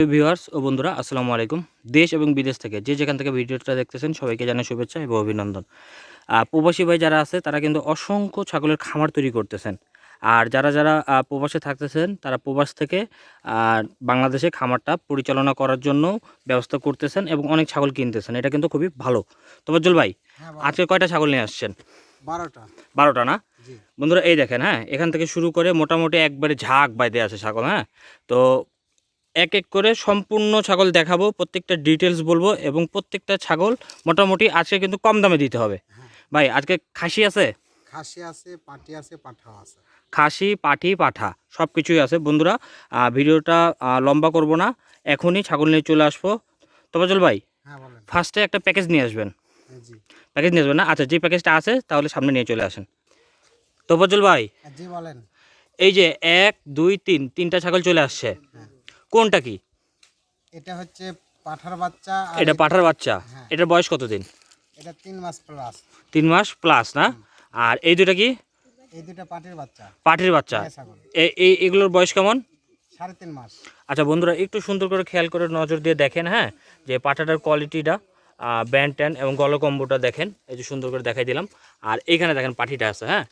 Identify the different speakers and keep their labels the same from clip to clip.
Speaker 1: Viewers ও বন্ধুরা আসসালামু আলাইকুম। দেশ এবং বিদেশ থেকে যে যেখান থেকে ভিডিওটা দেখতেছেন সবাইকে জানাই শুভেচ্ছা এবং অভিনন্দন। আহ, প্রবাসী ভাই যারা আছে তারা কিন্তু অসংখ্য ছাগলের খামার তৈরি করতেছেন। আর যারা যারা প্রবাসে থাকতেছেন তারা প্রবাস থেকে আর বাংলাদেশে খামারটা পরিচালনা করার জন্য ব্যবস্থা করতেছেন এবং অনেক ছাগল কিনতেছেন। এটা কিন্তু খুবই ভালো। তবজ্জল ভাই
Speaker 2: হ্যাঁ
Speaker 1: আজকে কয়টা ছাগল নিয়ে আসছেন?
Speaker 2: বারোটা।
Speaker 1: বারোটা না? বন্ধুরা এই দেখেন হ্যাঁ এখান থেকে শুরু করে মোটামুটি একবারে ঝাঁক বাইদে আছে ছাগল হ্যাঁ? তো এক এক করে সম্পূর্ণ ছাগল দেখাবো প্রত্যেকটা ডিটেলস বলব এবং প্রত্যেকটা ছাগল মোটামুটি আজকে কিন্তু কম দামে দিতে হবে। ভাই আজকে খাসি আছে?
Speaker 2: খাসি আছে পাটি আছে পাঠাও আছে।
Speaker 1: খাসি পাঠি পাঠা সব কিছুই আছে। বন্ধুরা ভিডিওটা লম্বা করব না এখনই ছাগল নিয়ে চলে আসব। তবাজল ভাই
Speaker 2: হ্যাঁ
Speaker 1: ফার্স্টে একটা প্যাকেজ নিয়ে আসবেন। প্যাকেজ নিয়ে আসবেন না? আচ্ছা যে প্যাকেজটা আছে তাহলে সামনে নিয়ে চলে আসেন। তবাজল ভাই
Speaker 2: জি বলেন।
Speaker 1: এই যে এক দুই তিন তিনটা ছাগল চলে আসছে।
Speaker 2: হ্যাঁ।
Speaker 1: কোনটা কি?
Speaker 2: এটা হচ্ছে পাঠার বাচ্চা
Speaker 1: এটা পাঠার বাচ্চা।
Speaker 2: হ্যাঁ।
Speaker 1: এটার বয়স কতদিন
Speaker 2: এটা তিন মাস প্লাস
Speaker 1: তিন মাস প্লাস না? আর এই দুটা কি?
Speaker 2: এই দুটো পাটির বাচ্চা।
Speaker 1: পাঠির বাচ্চা। এ- এই এগুলোর বয়স কেমন?
Speaker 2: সাড়ে তিন মাস।
Speaker 1: আচ্ছা বন্ধুরা একটু সুন্দর করে খেয়াল করে নজর দিয়ে দেখেন হ্যাঁ? যে পাঠাটার কোয়ালিটিটা ব্যান্ড ট্যান এবং গলকম্বটা দেখেন। এই যে সুন্দর করে দেখাই দিলাম। আর এইখানে দেখেন পাঠিটা আছে হ্যাঁ?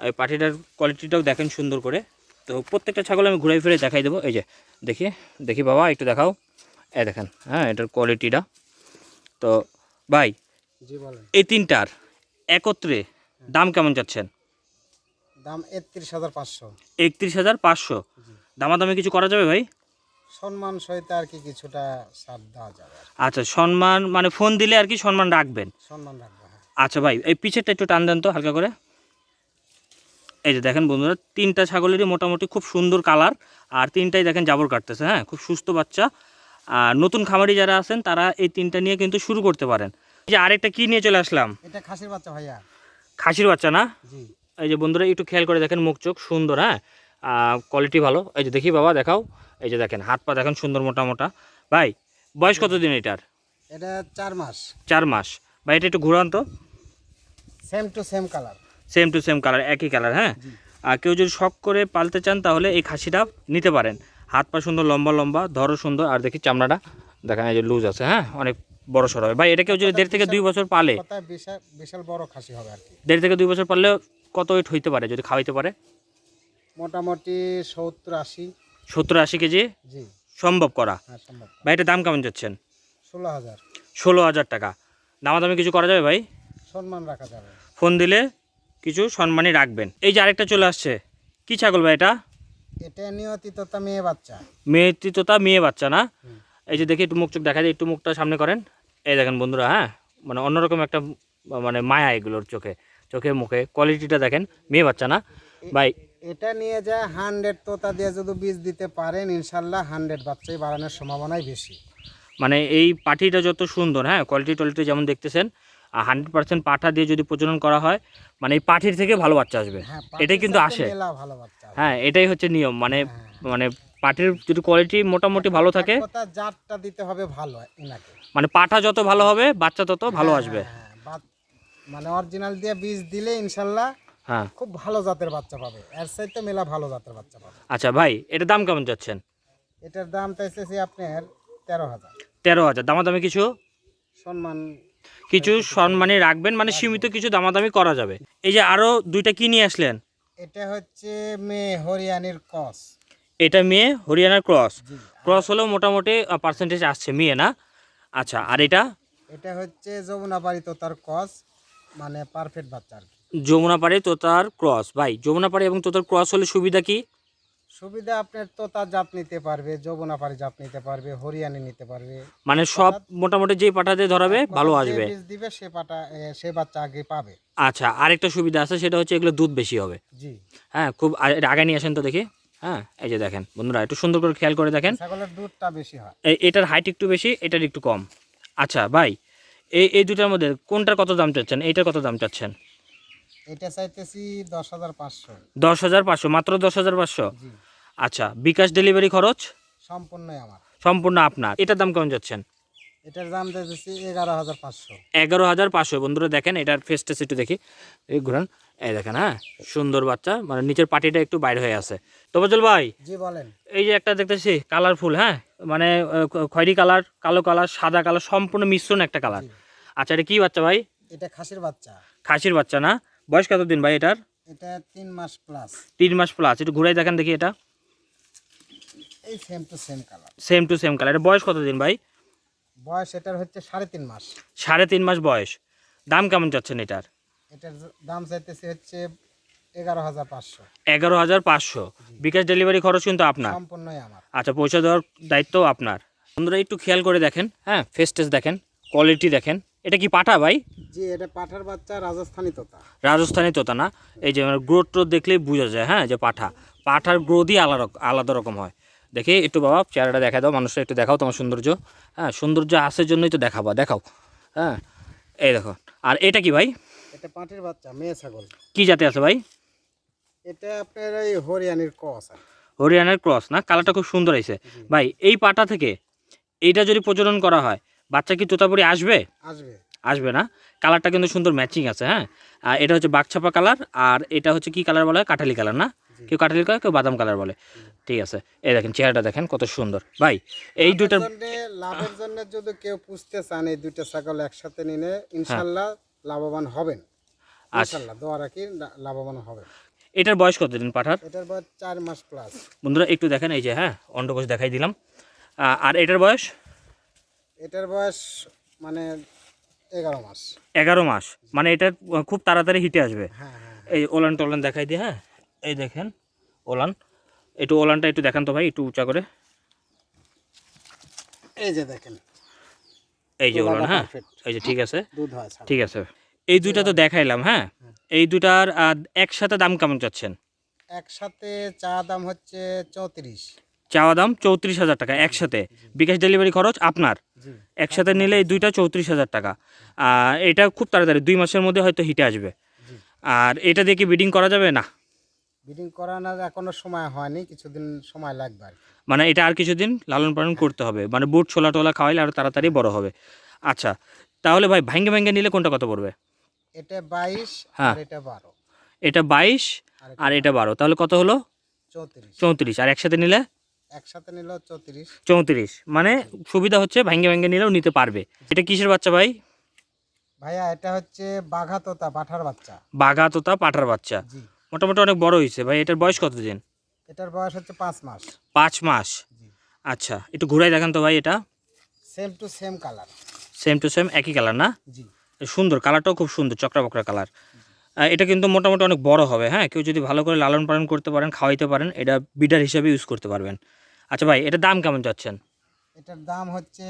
Speaker 1: এই পাঠিটার কোয়ালিটিটাও দেখেন সুন্দর করে। তো প্রত্যেকটা ছাগল আমি ঘুরে ফিরে দেখাই দেবো। এই যে দেখি দেখি বাবা একটু দেখাও। এ দেখেন হ্যাঁ এটার কোয়ালিটিটা তো ভাই এই তিনটার একত্রে দাম কেমন যাচ্ছেন?
Speaker 2: দাম একত্রিশ হাজার পাঁচশো।
Speaker 1: একত্রিশ হাজার পাঁচশো। দামাদামি কিছু করা যাবে ভাই?
Speaker 2: সম্মান সহিত আর কি কিছুটা ছাড় দেওয়া যাবে
Speaker 1: আচ্ছা সম্মান মানে ফোন দিলে আর কি সম্মান রাখবেন?
Speaker 2: সম্মান রাখব হ্যাঁ।
Speaker 1: আচ্ছা ভাই এই পিছেরটা একটু টান দেন তো হালকা করে। এই যে দেখেন বন্ধুরা তিনটা ছাগলেরই মোটামুটি খুব সুন্দর কালার আর তিনটাই দেখেন জাবর কাটতেছে হ্যাঁ খুব সুস্থ বাচ্চা। আর নতুন খামারি যারা আছেন তারা এই তিনটা নিয়ে কিন্তু শুরু করতে পারেন। এই যে আরেকটা কি নিয়ে চলে আসলাম?
Speaker 2: এটা খাসির বাচ্চা ভাইয়া।
Speaker 1: খাসির বাচ্চা না?
Speaker 2: জি।
Speaker 1: এই যে বন্ধুরা একটু খেয়াল করে দেখেন মুখ চোখ সুন্দর হ্যাঁ কোয়ালিটি ভালো। এই যে দেখি বাবা দেখাও। এই যে দেখেন হাত পা দেখেন সুন্দর মোটা মোটা ভাই বয়স কত দিন এটার?
Speaker 2: এটা চার মাস।
Speaker 1: চার মাস। ভাই এটা একটু ঘুরান তো।
Speaker 2: Same to same colour
Speaker 1: same to same colour একই কালার হ্যাঁ? আর কেউ যদি শখ করে পালতে চান তাহলে এই খাসিটা নিতে পারেন। হাত পা সুন্দর লম্বা লম্বা ধরো সুন্দর আর দেখি চামড়াটা। দেখেন এই যে লুজ আছে হ্যাঁ? অনেক বড় সড় হবে। ভাই এটা কেউ যদি দেড় থেকে দুই বছর পালে
Speaker 2: বিশাল বড় খাসি হবে আর কি।
Speaker 1: দেড় থেকে দুই বছর পারলে কত ওয়েট হইতে পারে যদি খাওয়াইতে পারে?
Speaker 2: মোটামুটি সত্তর আশি।
Speaker 1: সত্তর আশি কেজি? সম্ভব করা।
Speaker 2: হ্যাঁ
Speaker 1: ভাই এটার দাম কেমন যাচ্ছেন?
Speaker 2: ষোলো হাজার।
Speaker 1: ষোলো হাজার টাকা। দামাদামি কিছু করা যাবে ভাই?
Speaker 2: সম্মান রাখা যাবে।
Speaker 1: ফোন দিলে কিছু সম্মানই রাখবেন। এই যে আরেকটা চলে আসছে। কি ছাগল ভাই এটা?
Speaker 2: এটা নিয়তিততা মেয়ে বাচ্চা।
Speaker 1: মেয়ে তৃতীয়তা মেয়ে বাচ্চা না? এই যে দেখি একটু মুখ চোখ দেখা যায় একটু মুখটা সামনে করেন। এই দেখেন বন্ধুরা হ্যাঁ? মানে অন্যরকম একটা মানে মায়া এগুলোর চোখে চোখে মুখে। কোয়ালিটিটা দেখেন মেয়ে বাচ্চা না? ভাই।
Speaker 2: এটা নিয়ে যা হান্ড্রেড তোতা দিয়ে যদি বীজ দিতে পারেন ইনশাল্লাহ হান্ড্রেড বাচ্চাই বাড়ানোর সম্ভাবনাই বেশি।
Speaker 1: মানে এই পাঠিটা যত সুন্দর হ্যাঁ? কোয়ালিটি টোয়ালিটি যেমন দেখতেছেন হান্ড্রেড পার্সেন্ট পাঠা দিয়ে যদি প্রজনন করা হয় মানে এই পাঠির থেকে ভালো বাচ্চা আসবে।
Speaker 2: হ্যাঁ
Speaker 1: এটাই কিন্তু আসে।
Speaker 2: ভালো
Speaker 1: হ্যাঁ এটাই হচ্ছে নিয়ম। মানে
Speaker 2: হ্যাঁ।
Speaker 1: মানে পাঠির যদি কোয়ালিটি মোটামুটি ভালো থাকে
Speaker 2: জাতটা দিতে হবে ভালো
Speaker 1: মানে পাঠা যত ভালো হবে বাচ্চা তত ভালো
Speaker 2: হ্যাঁ,
Speaker 1: আসবে।
Speaker 2: হ্যাঁ, হ্যাঁ, মানে অরিজিনাল দিয়ে বীজ দিলে ইনশাল্লাহ
Speaker 1: হ্যাঁ।
Speaker 2: খুব ভালো জাতের বাচ্চা পাবে। এর সাইতে মেলা ভালো জাতের বাচ্চা পাবে।
Speaker 1: আচ্ছা ভাই এটার দাম কেমন যাচ্ছেন?
Speaker 2: এটার দাম চাইতেছি আপনার তেরো হাজার।
Speaker 1: তেরো হাজার। দামাদামি কিছু?
Speaker 2: সম্মান
Speaker 1: কিছু সম্মানে রাখবেন মানে সীমিত কিছু দামাদামি করা যাবে। এই যে আরও দুইটা কি নিয়ে আসলেন?
Speaker 2: এটা হচ্ছে মেয়ে হরিয়ানির ক্রস।
Speaker 1: এটা মেয়ে হরিয়ানার ক্রস। ক্রস হলেও মোটামুটি পার্সেন্টেজ আসছে মেয়ে না? আচ্ছা আর এটা?
Speaker 2: এটা হচ্ছে যমুনাপাড়ি তোতার ক্রস মানে পারফেক্ট বাচ্চা
Speaker 1: যমুনাপাড়ি তোতার ক্রস। ভাই যমুনাপাড়ি এবং তোতার ক্রস হলে সুবিধা কি?
Speaker 2: সুবিধা আপনার তোতা জাত নিতে পারবে যমুনাপাড়ি জাত নিতে পারবে হরিয়ানি নিতে পারবে।
Speaker 1: মানে সব মোটামুটি যেই পাঠাতে ধরাবে ভালো আসবে।
Speaker 2: বীজ দিবে সে পাটা সে বাচ্চা আগে পাবে।
Speaker 1: আচ্ছা আরেকটা সুবিধা আছে সেটা হচ্ছে এগুলো দুধ বেশি হবে।
Speaker 2: জি।
Speaker 1: হ্যাঁ খুব আগে নিয়ে আসেন তো দেখি। হ্যাঁ এই যে দেখেন বন্ধুরা একটু সুন্দর করে খেয়াল করে দেখেন।
Speaker 2: ছাগলের দুধটা বেশি হয়।
Speaker 1: এটার হাইট একটু বেশি এটার একটু কম। আচ্ছা ভাই এই এই দুটার মধ্যে কোনটার কত দাম চাচ্ছেন? এইটার কত দাম চাচ্ছেন?
Speaker 2: এটা চাইতেছি দশ হাজার পাঁচশো।
Speaker 1: দশ হাজার পাঁচশো মাত্র দশ হাজার পাঁচশো? আচ্ছা বিকাশ ডেলিভারি খরচ?
Speaker 2: সম্পূর্ণই আমার।
Speaker 1: সম্পূর্ণ আপনার। এটার দাম কেমন যাচ্ছেন?
Speaker 2: এটার দাম চাইতেছি এগারো হাজার পাঁচশো।
Speaker 1: এগারো হাজার পাঁচশো। বন্ধুরা দেখেন এটার ফেস টেস একটু দেখি। এই ঘুরান। এই দেখেন হ্যাঁ? সুন্দর বাচ্চা। মানে নিচের পাটিটা একটু বাইরে হয়ে আছে। তো বজল ভাই
Speaker 2: জি বলেন।
Speaker 1: এই যে একটা দেখতেছি কালারফুল হ্যাঁ? মানে খয়েরি কালার কালো কালার সাদা কালার সম্পূর্ণ মিশ্রণ একটা কালার আচ্ছা এটা কি বাচ্চা ভাই?
Speaker 2: এটা খাসির বাচ্চা।
Speaker 1: খাসির বাচ্চা না? বয়স কত দিন ভাই এটার?
Speaker 2: এটা তিন মাস প্লাস
Speaker 1: তিন মাস প্লাস একটু ঘুরাই দেখেন দেখি এটা।
Speaker 2: এই same to same colour
Speaker 1: same to same colour বয়স কত দিন ভাই?
Speaker 2: বয়স এটার হচ্ছে সাড়ে তিন মাস।
Speaker 1: সাড়ে তিন মাস বয়স। দাম কেমন চাচ্ছেন এটার?
Speaker 2: এটার দাম চাইতেছে হচ্ছে এগারো হাজার পাঁচশো।
Speaker 1: এগারো হাজার পাঁচশো। বিকাশ ডেলিভারি খরচ কিন্তু আপনার।
Speaker 2: সম্পূর্ণই আমার।
Speaker 1: আচ্ছা পৌঁছে দেওয়ার দায়িত্ব আপনার। বন্ধুরা একটু খেয়াল করে দেখেন হ্যাঁ ফেস টেস দেখেন কোয়ালিটি দেখেন। এটা কি পাঠা ভাই?
Speaker 2: জি এটা পাঠার বাচ্চা রাজস্থানি তোতা।
Speaker 1: রাজস্থানি তোতা না? এই যে গ্রোথ টোথ দেখলেই বোঝা যায় হ্যাঁ যে পাঠা। পাঠার গ্রোথই আলাদা আলাদা রকম হয়। দেখি একটু বাবা চেহারাটা দেখা দাও মানুষটা একটু দেখাও তোমার সৌন্দর্য। হ্যাঁ সৌন্দর্য আসার জন্যই তো দেখাবা দেখাও। হ্যাঁ এই দেখো। আর এটা কি ভাই?
Speaker 2: এটা পাটির বাচ্চা মেয়ে ছাগল।
Speaker 1: কি জাতে আছে ভাই?
Speaker 2: এটা আপনার এই হরিয়ানির কস আর কি।
Speaker 1: হরিয়ানার ক্রস না? কালারটা খুব সুন্দর হয়েছে। ভাই এই পাটা থেকে এইটা যদি প্রজনন করা হয় বাচ্চা কি তোতাপুরি আসবে?
Speaker 2: আসবে।
Speaker 1: আসবে না? কালারটা কিন্তু সুন্দর ম্যাচিং আছে হ্যাঁ? আর এটা হচ্ছে বাঘছাপা কালার আর এটা হচ্ছে কি কালার বলে? কাঠালি কালার না? কেউ কাঠালি কালার কেউ বাদাম কালার বলে। ঠিক আছে। এই দেখেন চেহারাটা দেখেন কত সুন্দর। ভাই এই দুটার
Speaker 2: লাভের জন্য যদি কেউ পুষতে চান এই দুইটা ছাগল একসাথে নিলে ইনশাল্লাহ লাভবান হবেন।
Speaker 1: আচ্ছা।
Speaker 2: ইনশাল্লাহ দোয়া রাখি লাভবান হবেন।
Speaker 1: এটার বয়স কতদিন পাঠার?
Speaker 2: এটার বয়স চার মাস প্লাস
Speaker 1: বন্ধুরা একটু দেখেন এই যে হ্যাঁ অন্ডকোষ দেখাই দিলাম। আর এটার বয়স?
Speaker 2: এটার বয়স মানে এগারো মাস।
Speaker 1: এগারো মাস। মানে এটা খুব তাড়াতাড়ি হিটে আসবে।
Speaker 2: হ্যাঁ হ্যাঁ
Speaker 1: এই ওলান টোলান দেখাই দিয়ে হ্যাঁ। এই দেখেন ওলান। একটু ওলানটা একটু দেখান তো ভাই একটু উঁচা করে।
Speaker 2: এই যে দেখেন।
Speaker 1: এই যে ওলান হ্যাঁ। এই যে ঠিক আছে। ঠিক আছে। এই দুইটা তো দেখাইলাম হ্যাঁ? এই দুটার একসাথে দাম কেমন চাচ্ছেন?
Speaker 2: একসাথে চা দাম হচ্ছে চৌত্রিশ।
Speaker 1: চাওয়া দাম চৌত্রিশ হাজার টাকা একসাথে। বিকাশ ডেলিভারি খরচ আপনার। একসাথে নিলে এই দুইটা চৌত্রিশ হাজার টাকা। আর এটা খুব তাড়াতাড়ি দুই মাসের মধ্যে হয়তো হিটে আসবে। আর এটা দিয়ে কি বিডিং করা যাবে? না।
Speaker 2: ব্রিডিং করানোর এখনও সময় হয়নি কিছুদিন সময় লাগবে আর কি।
Speaker 1: মানে এটা আর কিছুদিন লালন পালন করতে হবে মানে বুট ছোলা টোলা খাওয়াইলে আরও তাড়াতাড়ি বড় হবে। আচ্ছা তাহলে ভাই ভাঙ্গে ভাঙ্গে নিলে কোনটা কত পড়বে?
Speaker 2: এটা বাইশ
Speaker 1: হ্যাঁ।
Speaker 2: আর এটা বারো।
Speaker 1: এটা বাইশ
Speaker 2: আর
Speaker 1: এটা বারো। তাহলে কত হলো?
Speaker 2: চৌত্রিশ।
Speaker 1: চৌত্রিশ আর একসাথে নিলে?
Speaker 2: একসাথে নিল চৌত্রিশ।
Speaker 1: চৌত্রিশ মানে সুবিধা হচ্ছে ভাঙ্গে ভাঙ্গে নিলেও নিতে পারবে। এটা কিসের বাচ্চা ভাই?
Speaker 2: ভাইয়া এটা হচ্ছে বাঘা তোতা পাঠার বাচ্চা।
Speaker 1: বাঘা তোতা পাঠার বাচ্চা।
Speaker 2: জি।
Speaker 1: মোটামুটি অনেক বড় হয়েছে। ভাই এটার বয়স কত দিন?
Speaker 2: এটার বয়স হচ্ছে পাঁচ মাস।
Speaker 1: পাঁচ মাস? আচ্ছা একটু ঘুরাই দেখান তো ভাই এটা।
Speaker 2: Same to same colour
Speaker 1: same to same একই কালার না?
Speaker 2: জি।
Speaker 1: সুন্দর কালারটাও খুব সুন্দর চক্রা বকরা কালার এটা কিন্তু মোটামুটি অনেক বড় হবে হ্যাঁ? কেউ যদি ভালো করে লালন পালন করতে পারেন খাওয়াইতে পারেন এটা বিডার হিসেবে ইউজ করতে পারবেন। আচ্ছা ভাই এটা দাম কেমন চাচ্ছেন?
Speaker 2: এটার দাম হচ্ছে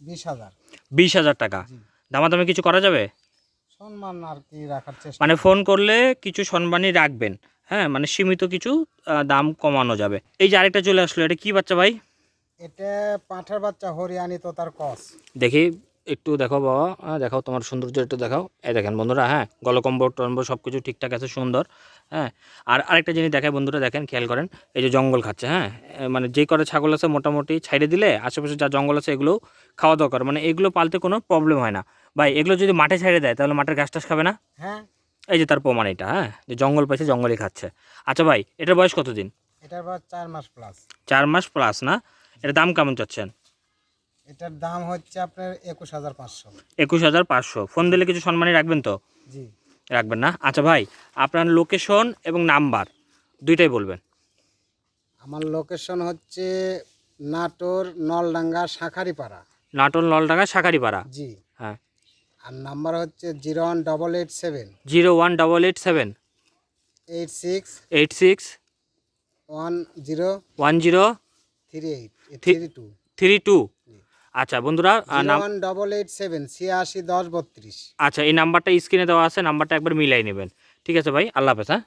Speaker 2: বিশ হাজার।
Speaker 1: বিশ হাজার টাকা। দামাদামি কিছু করা যাবে?
Speaker 2: সম্মান আর কি রাখার চেষ্টা
Speaker 1: মানে ফোন করলে কিছু সম্মানই রাখবেন। হ্যাঁ মানে সীমিত কিছু দাম কমানো যাবে। এই যে আরেকটা চলে আসলো এটা কি বাচ্চা ভাই?
Speaker 2: এটা পাঁঠার বাচ্চা হরিয়ানি তো তার কস।
Speaker 1: দেখি একটু দেখো বাবা। হ্যাঁ দেখাও তোমার সৌন্দর্য একটু দেখাও। এই দেখেন বন্ধুরা হ্যাঁ গলকম্বর টম্বর সব কিছু ঠিকঠাক আছে সুন্দর হ্যাঁ। আর আরেকটা জিনিস দেখায় বন্ধুরা দেখেন খেয়াল করেন এই যে জঙ্গল খাচ্ছে হ্যাঁ। মানে যে করে ছাগল আছে মোটামুটি ছাইড়ে দিলে আশেপাশে যা জঙ্গল আছে এগুলো খাওয়া দরকার। মানে এগুলো পালতে কোনো প্রবলেম হয় না। ভাই এগুলো যদি মাঠে ছাইড়ে দেয় তাহলে মাঠের ঘাস টাস খাবে না?
Speaker 2: হ্যাঁ।
Speaker 1: এই যে তার প্রমাণ এটা হ্যাঁ যে জঙ্গল পাইছে জঙ্গলই খাচ্ছে। আচ্ছা ভাই এটার বয়স কতদিন?
Speaker 2: এটার বয়স চার মাস প্লাস
Speaker 1: চার মাস প্লাস না? এটার দাম কেমন চাচ্ছেন?
Speaker 2: এটার দাম হচ্ছে আপনার একুশ হাজার পাঁচশো।
Speaker 1: একুশ হাজার পাঁচশো। ফোন দিলে কিছু সম্মানই রাখবেন তো?
Speaker 2: জি।
Speaker 1: রাখবেন না? আচ্ছা ভাই আপনার লোকেশন এবং নাম্বার দুইটাই বলবেন।
Speaker 2: আমার লোকেশন হচ্ছে নাটোর নলডাঙ্গা শাঁখারিপাড়া।
Speaker 1: নাটোর নলডাঙ্গা শাকারিপাড়া
Speaker 2: জি।
Speaker 1: হ্যাঁ।
Speaker 2: আর নাম্বার হচ্ছে zero one double eight seven.
Speaker 1: Zero one double eight seven.
Speaker 2: Eight six
Speaker 1: eight six
Speaker 2: one zero
Speaker 1: one zero
Speaker 2: three eight
Speaker 1: three
Speaker 2: two.
Speaker 1: Three two. আচ্ছা বন্ধুরা নাম
Speaker 2: ডবল এইট সেভেন ছিয়াশি দশ বত্রিশ।
Speaker 1: আচ্ছা এই নাম্বারটা স্ক্রিনে দেওয়া আছে নাম্বারটা একবার মিলাই নেবেন। ঠিক আছে ভাই আল্লাহ হাফেজ হ্যাঁ?